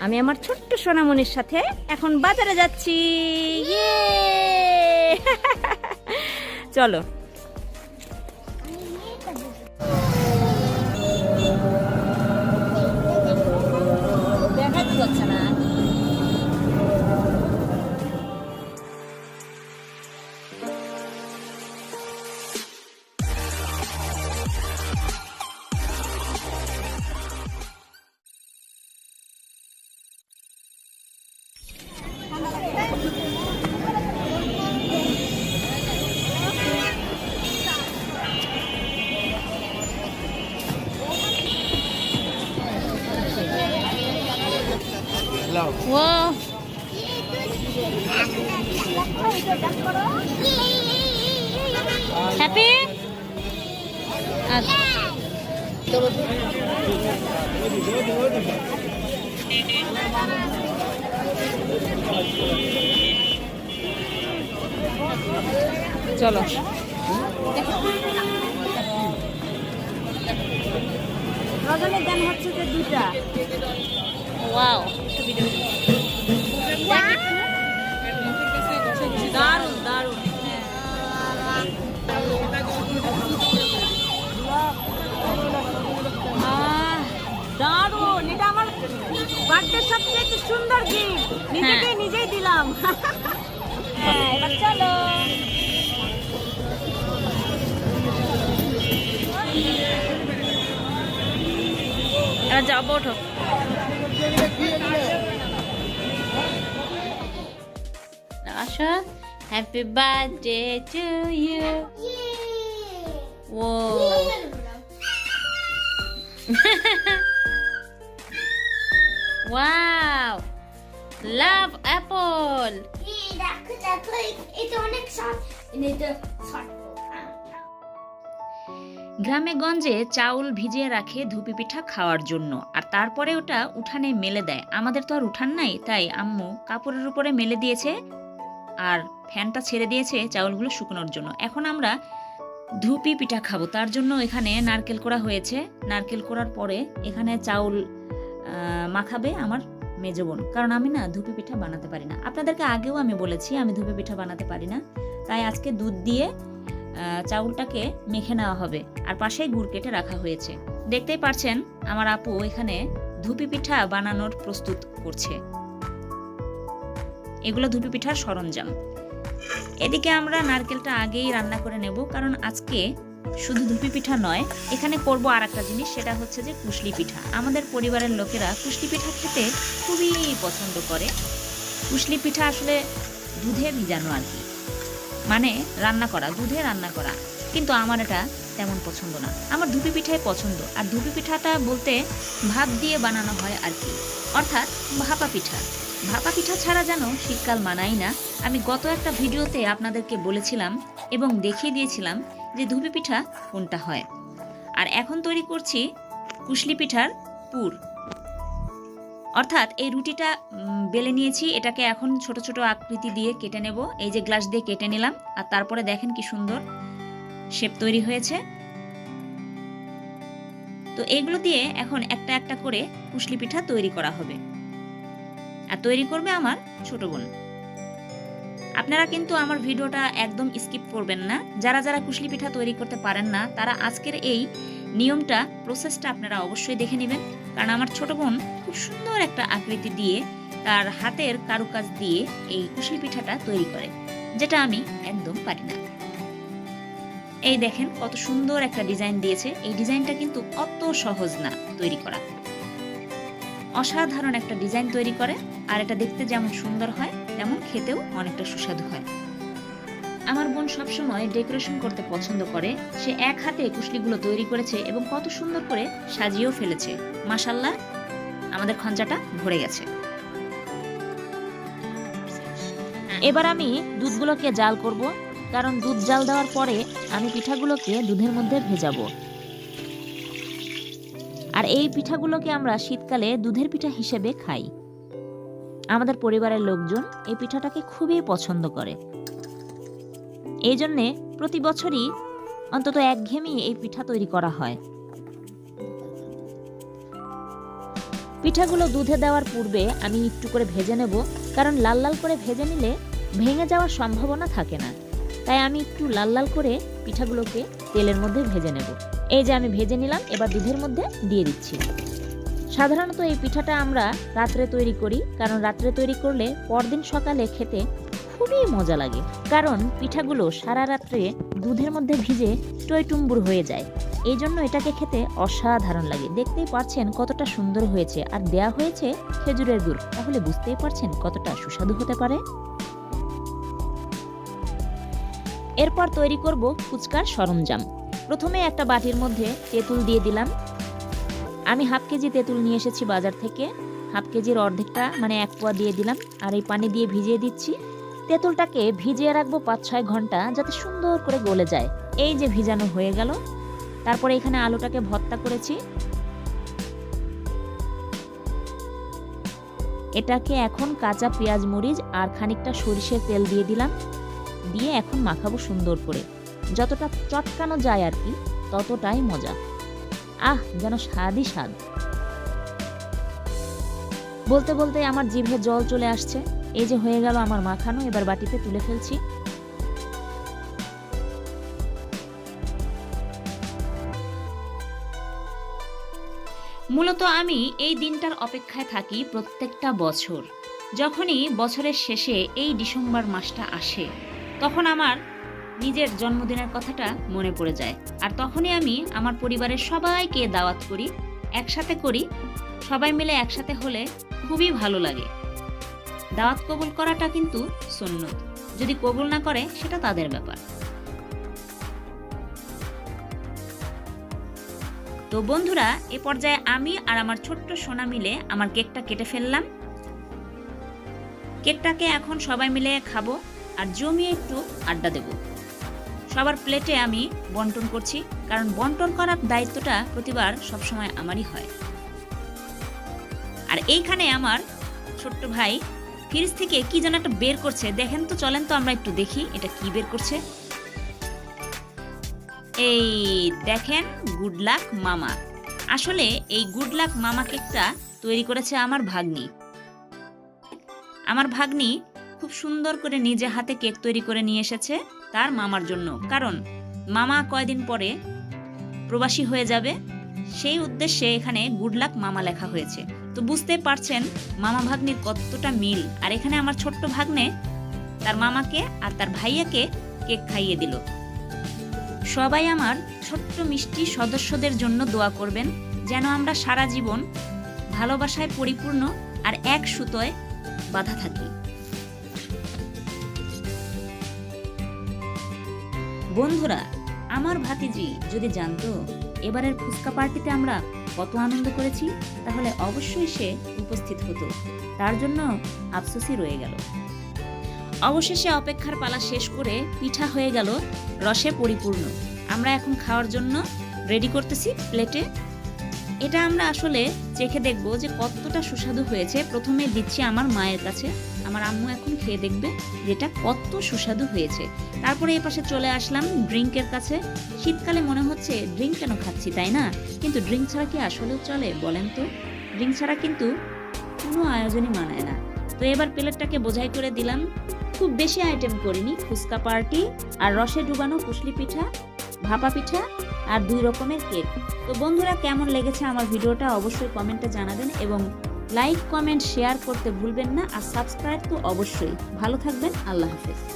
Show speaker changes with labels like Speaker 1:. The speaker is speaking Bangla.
Speaker 1: আমি আমার ছোট্ট সোনামনির সাথে এখন বাজারে যাচ্ছি ইয়ে! চলো হ্যাপি আচ্ছা। চলো। রজনীর দাম হচ্ছে যে দুটা ওয়াও দারুণ সুন্দর গিফট। নিজেকে নিজেই দিলাম। হ্যাঁ এবার চলো। এবার যাব ওঠো। Asha, happy birthday to Love apple.
Speaker 2: এটা অনেক এটা
Speaker 1: গ্রামে গঞ্জে চাউল ভিজিয়ে রাখে ধুপি পিঠা খাওয়ার জন্য। আর তারপরে ওটা উঠানে মেলে দেয়। আমাদের তো আর উঠান নাই তাই আম্মু কাপড়ের উপরে মেলে দিয়েছে আর ফ্যানটা ছেড়ে দিয়েছে চাউলগুলো শুকনোর জন্য। এখন আমরা ধুপি পিঠা খাব। তার জন্য এখানে নারকেল করা হয়েছে। নারকেল করার পরে এখানে চাউল মাখাবে আমার মেজো বোন। কারণ আমি না ধুপি পিঠা বানাতে পারি না। আপনাদেরকে আগেও আমি বলেছি, আমি ধুপি পিঠা বানাতে পারি না। তাই আজকে দুধ দিয়ে চাউলটাকে মেখে নেওয়া হবে। আর পাশেই গুড় কেটে রাখা হয়েছে। দেখতেই পারছেন, আমার আপু এখানে ধুপি পিঠা বানানোর প্রস্তুত করছে। এগুলো ধুপি পিঠার সরঞ্জাম। এদিকে আমরা নারকেলটা আগেই রান্না করে নেব, কারণ আজকে শুধু ধুপি পিঠা নয়, এখানে করব আর একটা জিনিস, সেটা হচ্ছে যে কুশলি পিঠা। আমাদের পরিবারের লোকেরা কুশলি পিঠা খেতে খুবই পছন্দ করে। কুশলি পিঠা আসলে দুধে ভিজানো আর কি। মানে রান্না করা, দুধে রান্না করা। কিন্তু আমার এটা তেমন পছন্দ না। আমার ধুপি পিঠাই পছন্দ। আর ধুপি পিঠাটা বলতে ভাত দিয়ে বানানো হয় আর কি। অর্থাৎ ভাপা পিঠা। ভাপা পিঠা ছাড়া যেন শীতকাল মানাই না। আমি গত একটা ভিডিওতে আপনাদেরকে বলেছিলাম এবং দেখিয়ে দিয়েছিলাম যে ধুপি পিঠা কোনটা হয়। আর এখন তৈরি করছি কুশলি পিঠার পুর। অর্থাৎ এই রুটিটা বেলে নিয়েছি, এটাকে এখন ছোট ছোট আকৃতি দিয়ে কেটে নেব। এই যে গ্লাস দিয়ে কেটে নিলাম, আর তারপরে দেখেন কি সুন্দর শেপ তৈরি হয়েছে। তো এগুলো দিয়ে এখন একটা একটা করে কুশলি পিঠা তৈরি করা হবে। আর তৈরি করবে আমার ছোট বোন। আপনারা কিন্তু আমার ভিডিওটা একদম স্কিপ করবেন না। যারা যারা কুশলি পিঠা তৈরি করতে পারেন না, তারা আজকের এই নিয়মটা প্রসেসটা আপনারা অবশ্যই দেখে নেবেন। কারণ আমার ছোট বোন খুব সুন্দর একটা আকৃতি দিয়ে তার হাতের কারুকাজ দিয়ে এই কুশলি পিঠাটা তৈরি করে, যেটা আমি একদম পারি না। এই দেখেন কত সুন্দর একটা ডিজাইন দিয়েছে। এই ডিজাইনটা কিন্তু অত সহজ না তৈরি করা। অসাধারণ একটা ডিজাইন তৈরি করে, আর এটা দেখতে যেমন সুন্দর হয় তেমন খেতেও অনেকটা সুস্বাদু হয়। আমার বোন সবসময় ডেকোরেশন করতে পছন্দ করে। সে এক হাতে কুশলিগুলো তৈরি করেছে এবং কত সুন্দর করে সাজিয়েও ফেলেছে। মাসাল্লাহ আমাদের খঞ্চাটা ভরে গেছে। এবার আমি দুধগুলোকে জাল করব, কারণ দুধ জাল দেওয়ার পরে আমি পিঠাগুলোকে দুধের মধ্যে ভেজাবো। আর এই পিঠাগুলোকে আমরা শীতকালে দুধের পিঠা হিসেবে খাই। আমাদের পরিবারের লোকজন এই পিঠাটাকে খুবই পছন্দ করে। এই জন্যে প্রতি বছরই অন্তত একঘেয়েমি এই পিঠা তৈরি করা হয়। পিঠাগুলো দুধে দেওয়ার পূর্বে আমি একটু করে ভেজে নেব, কারণ লাল লাল করে ভেজে নিলে ভেঙে যাওয়ার সম্ভাবনা থাকে না। তাই আমি একটু লাল লাল করে পিঠাগুলোকে তেলের মধ্যে ভেজে নেব। এই যে আমি ভেজে নিলাম, এবার দুধের মধ্যে দিয়ে দিচ্ছি। সাধারণত এই পিঠাটা আমরা রাত্রে তৈরি করি, কারণ রাত্রে তৈরি করলে পরদিন সকালে খেতে খুবই মজা লাগে। কারণ পিঠাগুলো সারা রাত্রে দুধের মধ্যে ভিজে টইটুম্বুর হয়ে যায়। এই জন্য এটাকে খেতে অসাধারণ লাগে। দেখতেই পারছেন কতটা সুন্দর হয়েছে। আর দেয়া হয়েছে খেজুরের গুড়। তাহলে বুঝতেই পারছেন কতটা সুস্বাদু হতে পারে। এরপর তৈরি করব ফুচকার সরঞ্জাম। প্রথমে একটা বাটির মধ্যে তেঁতুল দিয়ে দিলাম। আমি হাফ কেজি তেঁতুল নিয়ে এসেছি বাজার থেকে। হাফ কেজির অর্ধেকটা মানে এক পোয়া দিয়ে দিলাম আর এই পানি দিয়ে ভিজিয়ে দিচ্ছি। তেঁতুলটাকে ভিজিয়ে রাখব পাঁচ ছয় ঘণ্টা যাতে সুন্দর করে গলে যায়। এই যে ভিজানো হয়ে গেল। তারপরে এখানে আলুটাকে ভর্তা করেছি। এটাকে এখন কাঁচা পেঁয়াজ মরিচ আর খানিকটা সরিষের তেল দিয়ে দিলাম। দিয়ে এখন মাখাবো সুন্দর করে। যতটা চটকানো যায় আর কি, ততটাই মজা। আহ, যেন স্বাদই স্বাদ। বলতে বলতে আমার জিভে জল চলে আসছে। এই যে হয়ে গেল আমার মাখানো, এবার বাটিতে তুলে ফেলছি। মূলত আমি এই দিনটার অপেক্ষায় থাকি প্রত্যেকটা বছর। যখনই বছরের শেষে এই ডিসেম্বর মাসটা আসে, তখন আমার নিজের জন্মদিনের কথাটা মনে পড়ে যায়। আর তখনই আমি আমার পরিবারের সবাইকে দাওয়াত করি, একসাথে করি, সবাই মিলে একসাথে হলে খুবই ভালো লাগে। দাওয়াত কবুল করাটা কিন্তু সুন্নত। যদি কবুল না করে, সেটা তাদের ব্যাপার। তো বন্ধুরা, এ পর্যায়ে আমি আর আমার ছোট্ট সোনা মিলে আমার কেকটা কেটে ফেললাম। কেকটাকে এখন সবাই মিলে খাব আর জমিয়ে একটু আড্ডা দেব। সবার প্লেটে আমি বন্টন করছি, কারণ বন্টন করার দায়িত্বটা প্রতিবার সবসময় আমারই হয়। আর এইখানে আমার ছোট্ট ভাই ফ্রিজ থেকে কি যেন একটা বের করছে। দেখেন তো, চলেন তো আমরা একটু দেখি এটা কি বের করছে। এই দেখেন গুড লাক মামা। আসলে এই গুড লাক মামা কেকটা তৈরি করেছে আমার ভাগ্নি। আমার ভাগ্নি খুব সুন্দর করে নিজে হাতে কেক তৈরি করে নিয়ে এসেছে। তার মামার জন্য। কারণ মামা কয়দিন পরে প্রবাসী হয়ে যাবে, সেই উদ্দেশ্যে এখানে গুড লাক মামা লেখা হয়েছে। তো বুঝতে পারছেন মামা ভাগ্নির কতটা মিল। আর এখানে আমার ছোট্ট ভাগ্নে তার মামাকে আর তার ভাইয়াকে কেক খাইয়ে দিল। সবাই আমার ছোট্ট মিষ্টি সদস্যদের জন্য দোয়া করবেন, যেন আমরা সারা জীবন ভালোবাসায় পরিপূর্ণ আর এক সুতোয় বাধা থাকি। বন্ধুরা, আমার ভাতিজি যদি জানতো এবারের ফুচকা পার্টিতে আমরা কত আনন্দ করেছি, তাহলে অবশ্যই সে উপস্থিত হতো। তার জন্য আফসোসই রয়ে গেল। অবশেষে অপেক্ষার পালা শেষ করে পিঠা হয়ে গেল রসে পরিপূর্ণ। আমরা এখন খাওয়ার জন্য রেডি করতেছি প্লেটে এটা আমরা আসলে চেখে দেখব যে কতটা সুস্বাদু হয়েছে। প্রথমে দিচ্ছি আমার মায়ের কাছে। আমার আম্মু এখন খেয়ে দেখবে যেটা কত সুস্বাদু হয়েছে। তারপরে এই পাশে চলে আসলাম ড্রিঙ্কের কাছে। শীতকালে মনে হচ্ছে ড্রিঙ্ক কেন খাচ্ছি, তাই না? কিন্তু ড্রিঙ্ক ছাড়া কি আসলেও চলে, বলেন তো? ড্রিঙ্ক ছাড়া কিন্তু কোনো আয়োজনই মানায় না। তো এবার প্লেটটাকে বোঝাই করে দিলাম। খুব বেশি আইটেম করিনি। ফুচকা পার্টি আর রসে ডুবানো কুশলি পিঠা, ভাপা পিঠা আর দুই রকমের কেক। তো বন্ধুরা, কেমন লেগেছে আমার ভিডিওটা অবশ্যই কমেন্টে জানাবেন এবং লাইক কমেন্ট শেয়ার করতে ভুলবেন না আর সাবস্ক্রাইব তো অবশ্যই। ভালো থাকবেন, আল্লাহ হাফেজ।